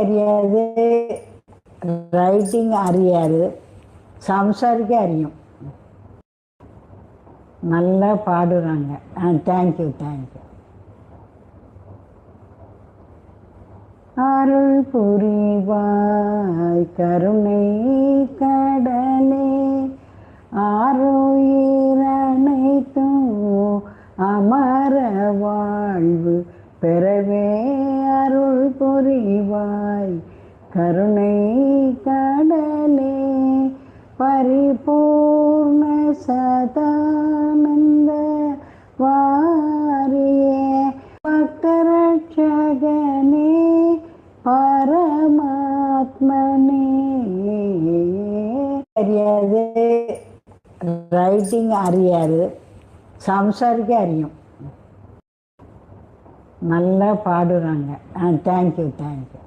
അറിയാതെ റൈറ്റിംഗ് അറിയാതെ സംസാരിക്കാൻ അറിയും நல்லா பாடுறாங்க ஆ தேங்க்யூ தேங்க்யூ அருள் புரிவாய் கருணை கடலே ஆரோயிரனைத்தும் அமர வாழ்வு பெறவே அருள் புரிவாய் கருணை கடலே பரிபூர்ண சதானந்த வாரிய. பக்தரட்சகனே பரமாத்மனே. அறியாது ரைட்டிங் அறியாது. சம்சாரிக்க அறியும். நல்லா பாடுறாங்க. ஆ தேங்க்யூ தேங்க்யூ